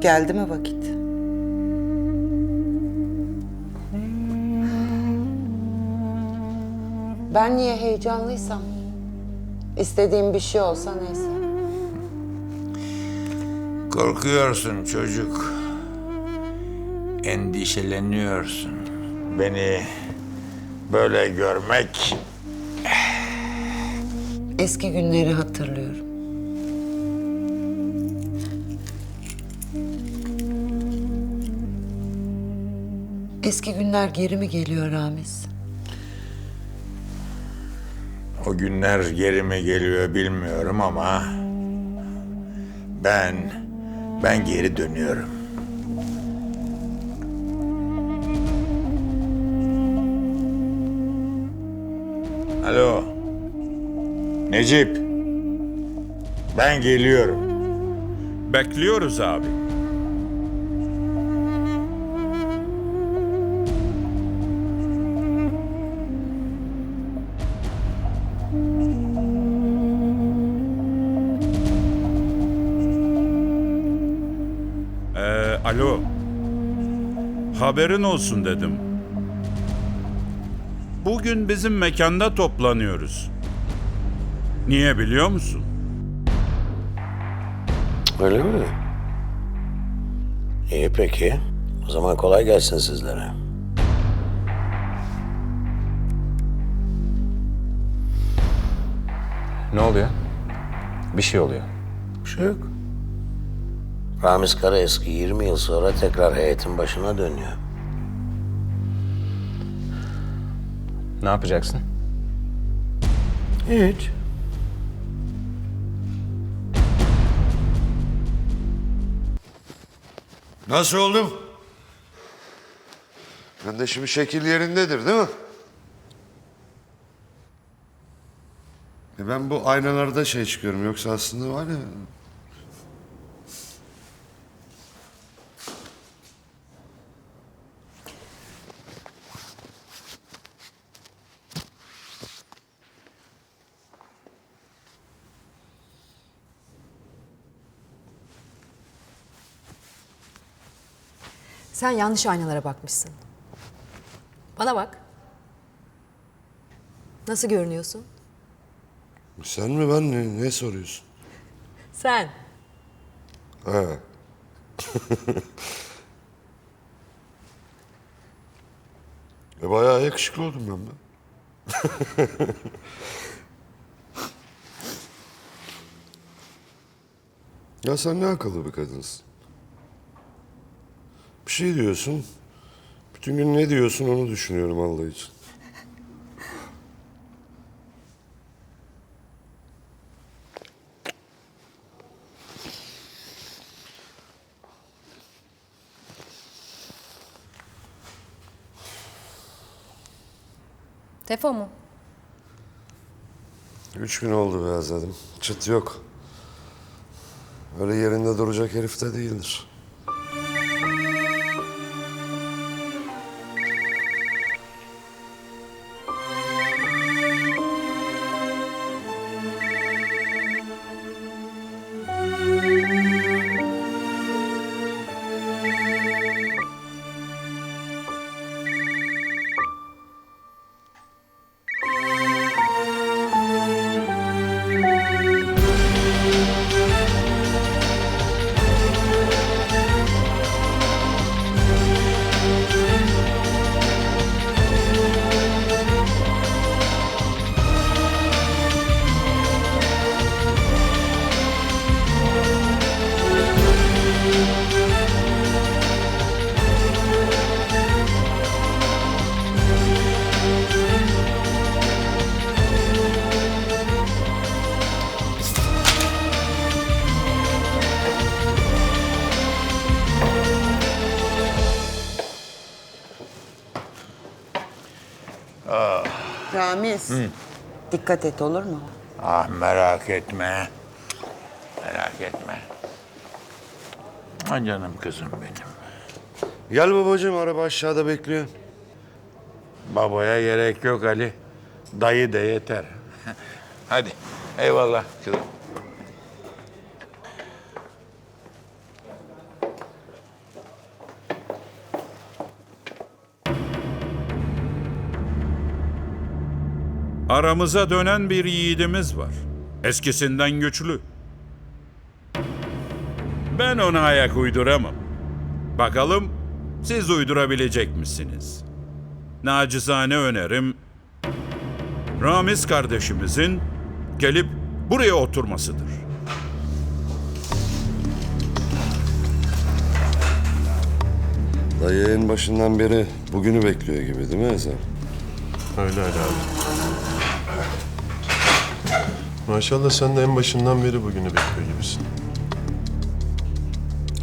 Geldi mi vakit? Ben niye heyecanlıysam, istediğim bir şey olsa neyse. Korkuyorsun çocuk. Endişeleniyorsun. Beni böyle görmek Eski günleri hatırlıyorum. Eski günler geri mi geliyor Ramiz? o günler geri mi geliyor bilmiyorum ama ben ben geri dönüyorum. Alo. Necip. Ben geliyorum. Bekliyoruz abi. Alo. Haberin olsun dedim. Bugün bizim mekanda toplanıyoruz. Niye biliyor musun? Öyle mi? İyi peki. O zaman kolay gelsin sizlere. Ne oluyor? Bir şey oluyor. Bir şey yok. Ramiz Karaeski 20 yıl sonra tekrar heyetin başına dönüyor. Ne yapacaksın? Hiç. Nasıl oldum? Ben de şimdi şekil yerindedir değil mi? E ben bu aynalarda şey çıkıyorum yoksa aslında var ya... Sen yanlış aynalara bakmışsın. Bana bak. Nasıl görünüyorsun? Sen mi ben ne, ne soruyorsun? Sen. Ha. e bayağı yakışıklı oldum ben be. ya sen ne akıllı bir kadınsın. Şey diyorsun. Bütün gün ne diyorsun onu düşünüyorum Allah için. Tefo mu? Üç gün oldu be Azad'ım. Çıt yok. Öyle yerinde duracak herif de değildir. Dikkat et olur mu? Ah merak etme. Merak etme. Ha canım kızım benim. Gel babacığım araba aşağıda bekliyor. Babaya gerek yok Ali. Dayı da yeter. Hadi. Eyvallah kızım. Aramıza dönen bir yiğidimiz var. Eskisinden güçlü. Ben ona ayak uyduramam. Bakalım siz uydurabilecek misiniz? Nacizane önerim Ramiz kardeşimizin gelip buraya oturmasıdır. Dayı en başından beri bugünü bekliyor gibi değil mi Ezel? Öyle öyle abi. Maşallah sen de en başından beri bugünü bekliyor gibisin.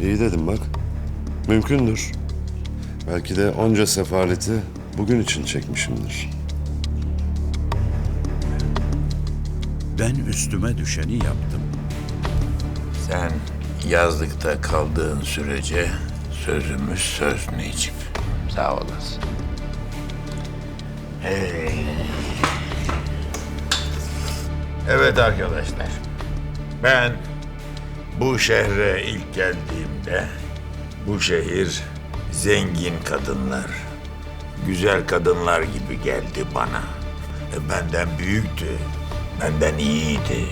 İyi dedim bak. Mümkündür. Belki de onca sefaleti bugün için çekmişimdir. Ben üstüme düşeni yaptım. Sen yazlıkta kaldığın sürece sözümüz söz Necip. Sağ olasın. Hey. Evet arkadaşlar. Ben bu şehre ilk geldiğimde bu şehir zengin kadınlar, güzel kadınlar gibi geldi bana. E, benden büyüktü, benden iyiydi.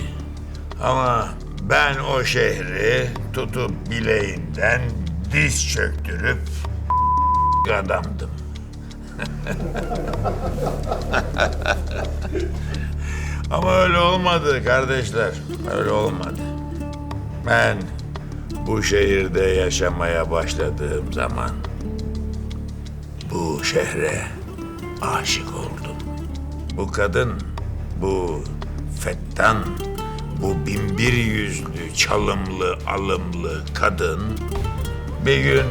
Ama ben o şehri tutup bileğinden diz çöktürüp adamdım. Ama öyle olmadı kardeşler. Öyle olmadı. Ben bu şehirde yaşamaya başladığım zaman bu şehre aşık oldum. Bu kadın, bu fettan, bu binbir yüzlü, çalımlı, alımlı kadın bir gün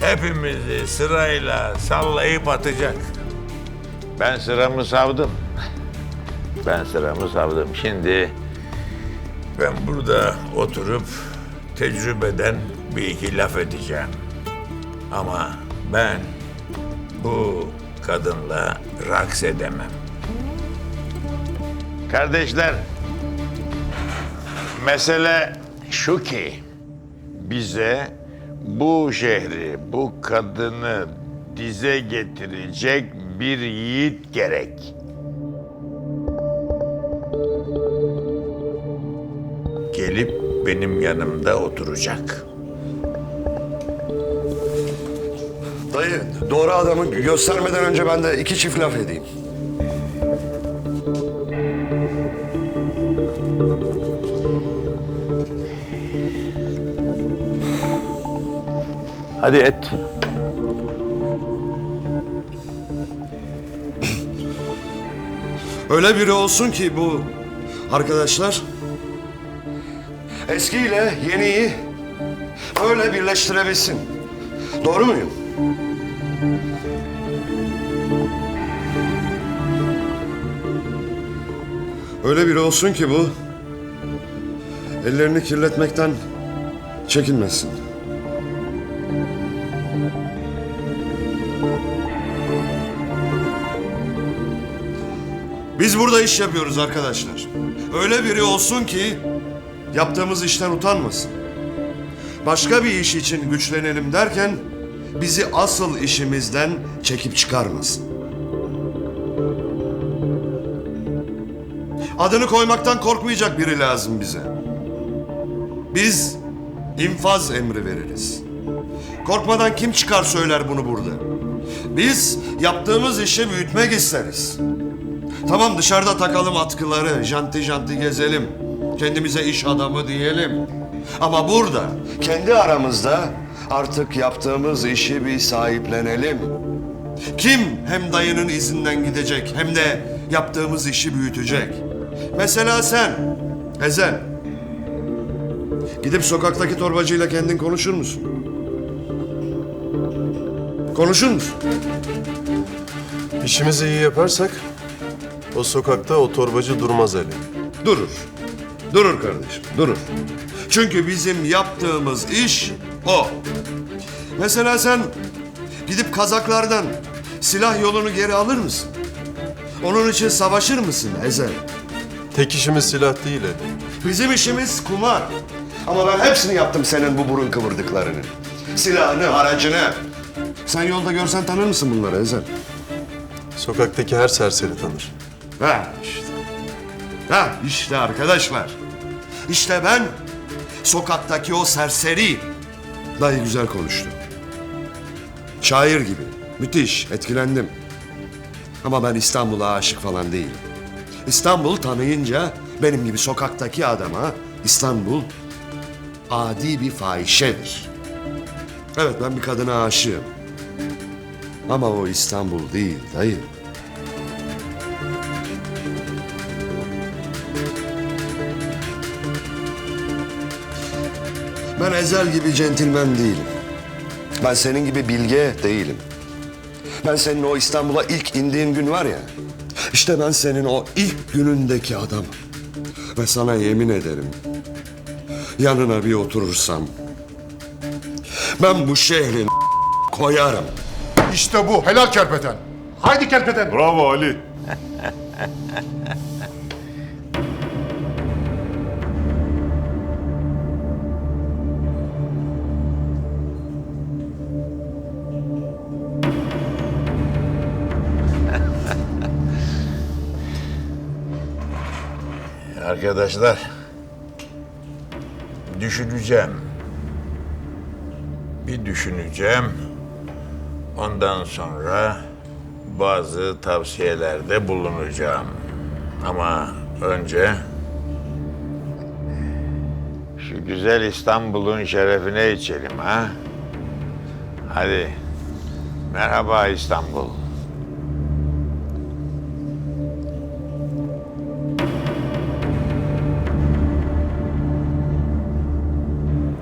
hepimizi sırayla sallayıp atacak. Ben sıramı savdım. Ben sıramı savdım. Şimdi ben burada oturup tecrübeden bir iki laf edeceğim. Ama ben bu kadınla raks edemem. Kardeşler, mesele şu ki bize bu şehri, bu kadını dize getirecek bir yiğit gerek. Gelip benim yanımda oturacak. Dayı doğru adamı göstermeden önce ben de iki çift laf edeyim. Hadi et. Öyle biri olsun ki bu arkadaşlar eskiyle yeniyi öyle birleştirebilsin. Doğru muyum? Öyle biri olsun ki bu ellerini kirletmekten çekinmesin. Biz burada iş yapıyoruz arkadaşlar. Öyle biri olsun ki yaptığımız işten utanmasın. Başka bir iş için güçlenelim derken bizi asıl işimizden çekip çıkarmasın. Adını koymaktan korkmayacak biri lazım bize. Biz infaz emri veririz. Korkmadan kim çıkar söyler bunu burada. Biz yaptığımız işi büyütmek isteriz. Tamam dışarıda takalım atkıları, janti janti gezelim. Kendimize iş adamı diyelim. Ama burada, kendi aramızda artık yaptığımız işi bir sahiplenelim. Kim hem dayının izinden gidecek hem de yaptığımız işi büyütecek? Mesela sen, Ezel. Gidip sokaktaki torbacıyla kendin konuşur musun? Konuşur musun? İşimizi iyi yaparsak o sokakta o torbacı durmaz Ali. Durur. Durur kardeşim, durur. Çünkü bizim yaptığımız iş o. Mesela sen gidip kazaklardan silah yolunu geri alır mısın? Onun için savaşır mısın Ezel? Tek işimiz silah değil Ali. Bizim işimiz kumar. Ama ben hepsini yaptım senin bu burun kıvırdıklarını. Silahını, aracını. Sen yolda görsen tanır mısın bunları Ezel? Sokaktaki her serseri tanır. Ha işte. Ha işte arkadaşlar. İşte ben sokaktaki o serseriyim. Dayı güzel konuştu. Şair gibi. Müthiş. Etkilendim. Ama ben İstanbul'a aşık falan değilim. İstanbul tanıyınca benim gibi sokaktaki adama İstanbul adi bir fahişedir. Evet ben bir kadına aşığım. Ama o İstanbul değil dayı. Ben Ezel gibi centilmen değilim. Ben senin gibi bilge değilim. Ben senin o İstanbul'a ilk indiğin gün var ya... ...işte ben senin o ilk günündeki adamım. Ve sana yemin ederim... ...yanına bir oturursam... ...ben bu şehrin koyarım. İşte bu helal kerpeten. Haydi kerpeten. Bravo Ali. Arkadaşlar, düşüneceğim. Bir düşüneceğim. Ondan sonra bazı tavsiyelerde bulunacağım. Ama önce şu güzel İstanbul'un şerefine içelim ha. Hadi. Merhaba İstanbul.